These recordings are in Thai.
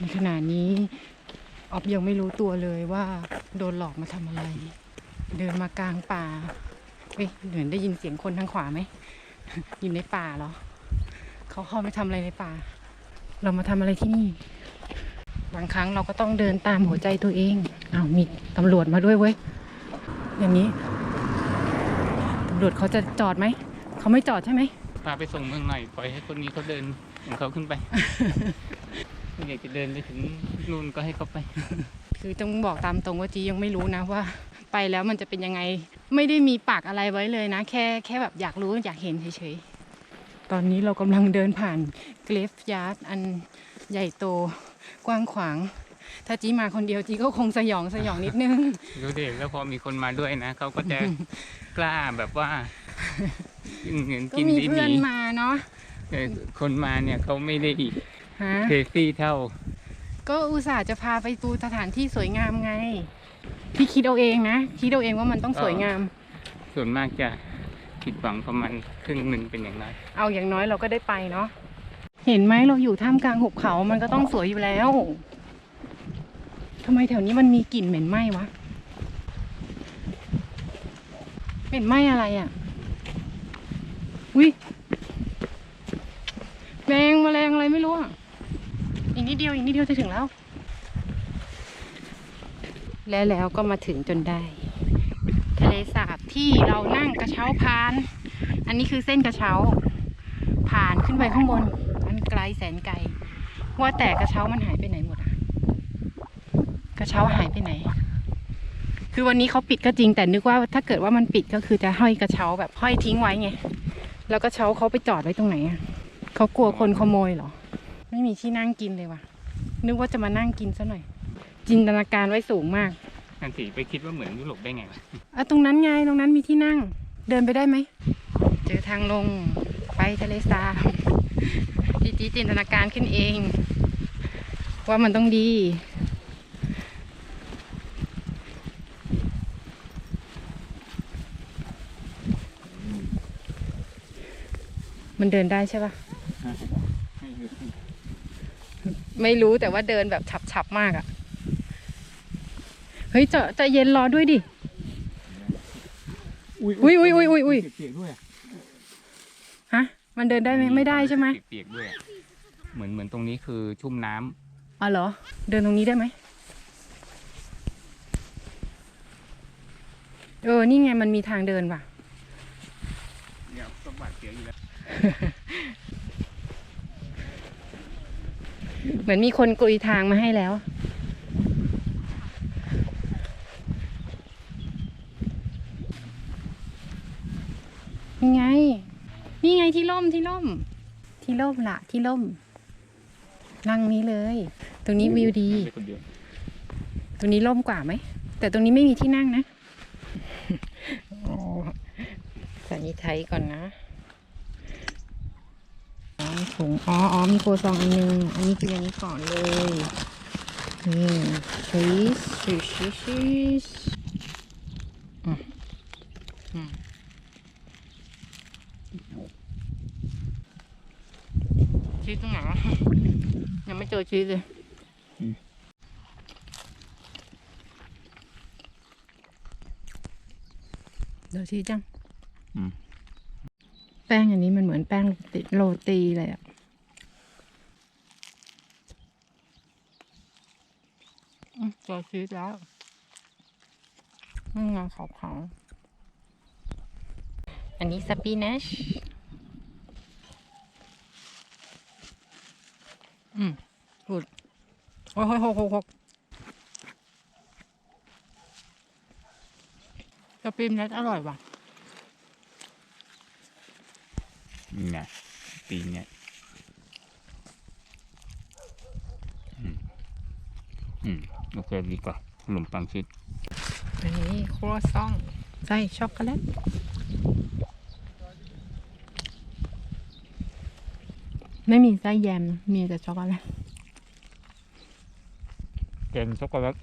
ในขณะนี้ออฟยังไม่รู้ตัวเลยว่าโดนหลอกมาทำอะไร เดินมากลางป่าเฮ้ยเหมือนได้ยินเสียงคนทางขวาไหมอยู่ในป่าเหรอเขาเข้าไปทำอะไรในป่า เรามาทำอะไรที่นี่ บางครั้งเราก็ต้องเดินตามหัวใจตัวเองอ้าวมีตำรวจมาด้วยเว้ยอย่างนี้ตำรวจเขาจะจอดไหมเขาไม่จอดใช่ไหมพาไปส่งเมืองหน่อยปล่อยให้คนนี้เขาเดินของเขาขึ้นไปไม่ อยากจะเดินไปถึงนู่นก็ให้เขาไป คือต้องบอกตามตรงว่าจียังไม่รู้นะว่าไปแล้วมันจะเป็นยังไง ไม่ได้มีปากอะไรไว้เลยนะ แค่แค่แบบอยากรู้อยากเห็นเฉยๆ ตอนนี้เรากำลังเดินผ่านเกรฟยาร์ดอันใหญ่โตกว้างขวาง ถ้าจีมาคนเดียวจีก็คงสยองสยองนิดนึง ดูเด็กแล้วพอมีคนมาด้วยนะเขาก็จะกล้าแบบว่าเงินก็กินมีดีเพื่อนดีมาเนาะเออคนมาเนี่ยเขาไม่ได้ ฮะเคซี่เท่า ก็อุตส่าห์จะพาไปดูสถานที่สวยงามไง พี่คิดเอาเองนะ คิดเอาเองว่ามันต้องสวยงาม ส่วนมากจะผิดหวังประมาณครึ่งหนึ่งเป็นอย่างน้อยเอาอย่างน้อยเราก็ได้ไปเนาะเห็นไหมเราอยู่ท่ามกลางหุบเขา มันก็ต้องสวยอยู่แล้วทำไมแถวนี้มันมีกลิ่นเหม็นไหม้วะเหม็นไหม้อะไรอะ่ะอุ้ยแมงแมลงอะไรไม่รู้อะอีก นิดเดียวอีกนิดเดียวจะถึงแล้ว และแล้วก็มาถึงจนได้ ทะเลสาบที่เรานั่งกระเช้าพาน อันนี้คือเส้นกระเช้า ผ่านขึ้นไปข้างบนมันไกลแสนไกล ว่าแต่กระเช้ามันหายไปไหนหมดอะกระเช้าหายไปไหน คือวันนี้เขาปิดก็จริงแต่นึกว่าถ้าเกิดว่ามันปิดก็คือจะห้อยกระเช้าแบบห้อยทิ้งไว้ไง แล้วกระเช้าเขาไปจอดไว้ตรงไหนอะเขากลัวคนขโมยเหรอ ไม่มีที่นั่งกินเลยว่ะ นึกว่าจะมานั่งกินซะหน่อย จินตนาการไว้สูงมากนันสิไปคิดว่าเหมือนยุโรปได้ไงวะอะตรงนั้นไงตรงนั้นมีที่นั่ง เดินไปได้ไหม เจอทางลงไปทะเลสาบจีจีจินตนาการขึ้นเอง ว่ามันต้องดีมันเดินได้ใช่ปะ ไม่รู้แต่ว่าเดินแบบฉับๆมากอะเฮ้ยจะใจะเย็นรอด้วยดิ อุ๊ยอุ๊ยอุ๊ยอุ๊ยอุ๊ยเปียกๆด้วยอะฮะ มันเดินได้ไหมไม่ได้ใช่ไหมเปียกๆด้วยอะเหมือนเหมือนตรงนี้คือชุ่มน้ำอ๋อเหรอ เดินตรงนี้ได้ไหมเออ นี่ไงมันมีทางเดินว่ะ เนี่ยต้องบาดเสียวอยู่แล้ว เห มือนมีคนกลุยทางมาให้แล้ว นี่ไง นี่ไงที่ร่มที่ร่ม ที่ร่มละที่ร่ม นั่งนี้เลย ตรงนี้วิวดีไปคนเดียวตรงนี้ร่มกว่าไหม แต่ตรงนี้ไม่มีที่นั่งนะ โอ้ใส่ไทยก่อนนะอ๋อมี ถุง อ๋ออ๋อมีโคซองอันหนึง อันนี้คืออันนี้ก่อนเลย นี่ชีสชีสชีสชีสอืมอืมชีสตรงไหนวะยังไม่เจอชีสเลยเดี๋ยวชี้จังอืมแป้งอันนี้มันเหมือนแป้งโรตีโรตีเลยอะอืมเจอชีสแล้วนี่ไงขาวขาวอันนี้สปินัชอืมกูดโอ้ยหกหกหกสปินัชอร่อยว่ะ นี่ไงปีเนี้ยอืม อืมโอเคดีกว่าขนมปังชีสอันนี้ครัวซองใส่ช็อกโกแลตไม่มีไส้แยม มีแต่ช็อกโกแลตแกงช็อกโกแลต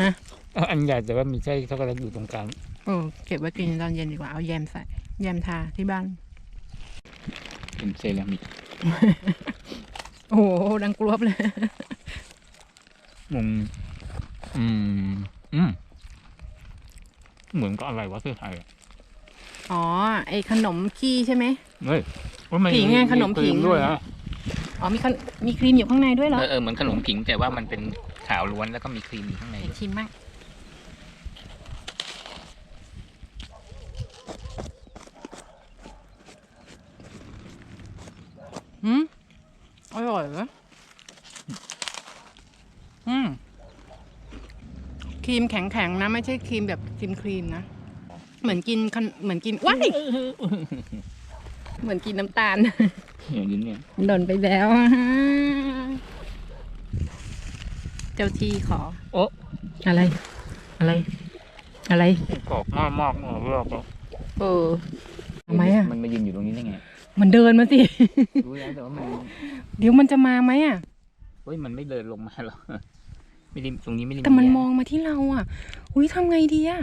ฮะเอออันใหญ่แต่ว่ามีไส้ช็อกโกแลตอยู่ตรงกลางเออเก็บไว้กินตอนเย็นดีกว่า เอาแยมใส่ แยมทาที่บ้าน เป็นเซรามิก โอ้โห ดังกรวบเลย งงอืมอืมเหมือนก็อะไรวะเสื้อไทยอะอ๋อ ไอขนมขี้ใช่ไหม เฮ้ยว่ามันผิงไงขนมครีผิง ด้วยฮะอ๋อมีขนมีครีมอยู่ข้างในด้วยเหรอเออเออเหมือนขนมผิงแต่ว่ามันเป็นขาวล้วนแล้วก็มีครีมอยู่ข้างใน ไหนชิมมั่งอืมอร่อยเหรออืมค รีมแข็งๆนะ ไม่ใช่ครีมแบบครีมครีมๆนะ เหมือนกินขนเหมือนกินว้ายเหมือนกินน้ำตาลอย่างนี้เนี่ยหล่นไปแล้วเจ้าที่ขอ โอ้อะไร อะไร อะไรกรอบมากมากๆรอบๆเออทำไมอะมันมายืนอยู่ตรงนี้ได้ไง มันเดินมาสิรู้แล้วแต่ว่ามันเดี๋ยวมันจะมาไหมอะเฮ้ยมันไม่เดินลงมาหรอก ไม่ได้ตรงนี้ไม่ได้แต่มันแยกมองมาที่เราอะ อุ้ยทำไงดีอะ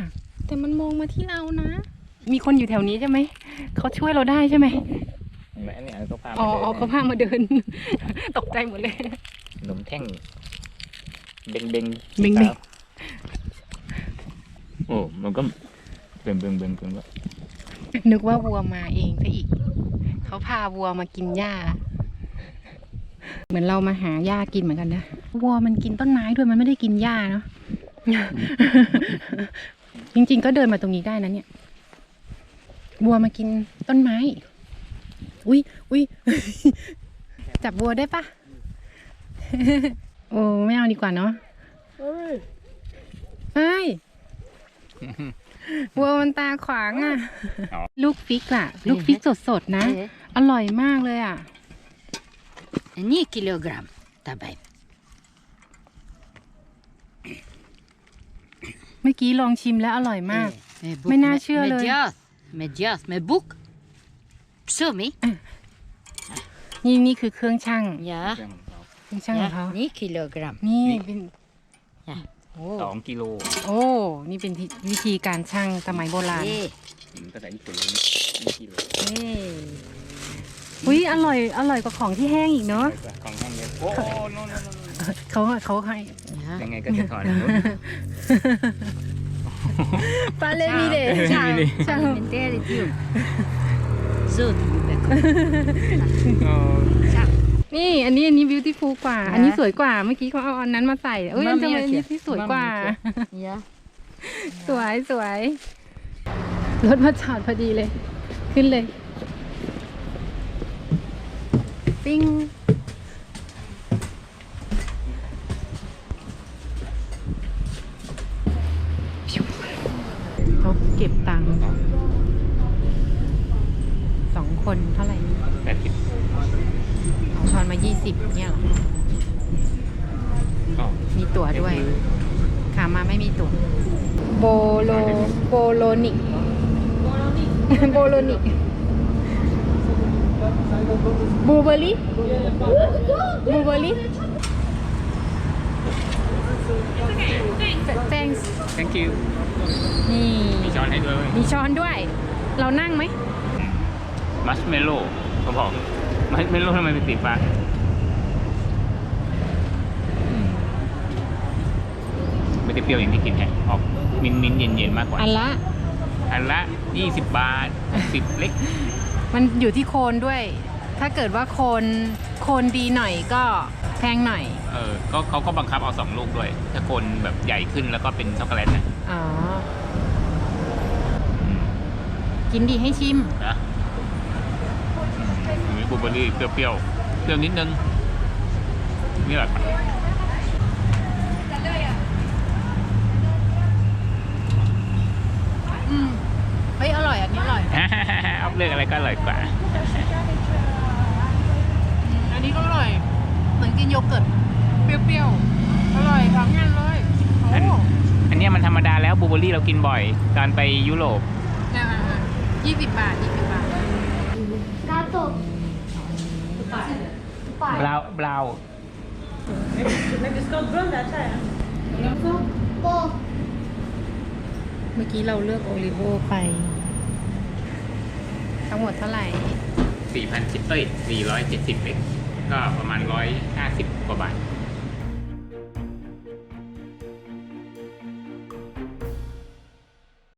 แต่มันมองมาที่เรานะ มีคนอยู่แถวนี้ใช่ไหมเขาช่วยเราได้ใช่ไหมเห็นไหมอันนี้ก็พาอ๋อมาอ๋อเขาพามาเดิน ตกใจหมดเลยขนมแท่งเบงเบงเบงเบงโอ้มันก็เบงเบงเบงเบงก็นึกว่าวัวมาเองซะอีก เขาพาวัวมากินหญ้า เหมือนเรามาหาหญ้ากินเหมือนกันนะ วัวมันกินต้นไม้ด้วยมันไม่ได้กินหญ้าเนาะจริง ๆ ก็เดินมาตรงนี้ได้นะเนี่ย วัวมากินต้นไม้ อุ้ยอุ้ยจับวัวได้ปะโอ้ไม่เอาดีกว่าเนาะเฮ้ยวัวมันตาขวางอะ ลูกฟิกอะลูกฟิกสดๆนะ อร่อยมากเลยอะ2 kilogram tabai. เมื่อกี้ลองชิมแล้วอร่อยมาก Eh, Men när kör du? Medias. Medias med bok. Psumi. นี่นี่คือเครื่องช่าง Ja. เครื่องช่างของเขา Ja, 9 kilogram. นี่เป็นโอ้สองกิโลโอ้ นี่เป็นที่วิธีการช่างสมัยโบราณ Eh, ภาษาญี่ปุ่นเลยนี่กิโล eh. อุ้ยอร่อย อร่อยกว่าของที่แห้งอีกเนาะ ของห้างเลยโอ้โอ้โน่นโน่นโน่น เขาเขาให้ Ja. ยังไงก็จะถอนนู้นปลาเลมีเดใช่ใช่ Alimenterit ju. Zut, Beko. นี่อันนี้อันนี้ beautiful กว่า อันนี้สวยกว่าเมื่อกี้เขาเอาอันนั้นมาใส่เอ้ยอันจะอันนี้ที่สวยกว่า Ja. สวยสวยรถมาจอดพอดีเลย ขึ้นเลย ปิ้งเขาเก็บตังค์สองคนเท่าไหร่นี่ แปดสิบ เอาทอนมา ยี่สิบเนี่ยเหรอก็มีตั๋วด้วย ขามาไม่มีตั๋วโบโลโบโลนิกโบโลนิกบูเบอรี่บูเบอรี่ thanks thank you นี่ มีช้อนให้ด้วย มีช้อนด้วย เรานั่งไหม มัชเมลโล่เขาบอกมัชเมลโล่ทำไมเป็นสีฟ้าอืม ไม่ได้เปรี้ยวอย่างที่กินแฮะออกมิ้นมิ้นเย็นเย็นๆมากกว่า อันละ อันละ 20 บาท10เล็ก มันอยู่ที่โคนด้วย ถ้าเกิดว่าโคนโคนดีหน่อยก็แพงหน่อย เออ ก็เขาก็บังคับเอาสองลูกด้วย ถ้าคนแบบใหญ่ขึ้นแล้วก็เป็นช็อกโกแลตนะอ๋อ อืมกินดีให้ชิม นะอืมมีบลูเบอร์รี่เปรี้ยวๆเปรี้ยวนิดนึง นี่แหละ อืมเฮ้ยอร่อยอันนี้อร่อยเอาเลือกอะไรก็อร่อยกว่า อันนี้ก็อร่อย เหมือนกินโยเกิร์ตเปรี้ยวๆ อร่อยทั้งนั้นเลยอันโอ้อันเนี้ยมันธรรมดาแล้วบลูเบอร์รี่เรากินบ่อยตอนไปยุโรปยี่สิบบาทยี่สิบบาทบราวน์บราวน์เมื่อกี้เราเลือกโอริโอไป ทั้งหมดเท่าไหร่ 4,000ิเอ้ยสี่ร้อยเจ็ดสิบเองก็ประมาณร้อยห้าสิบกว่าบาท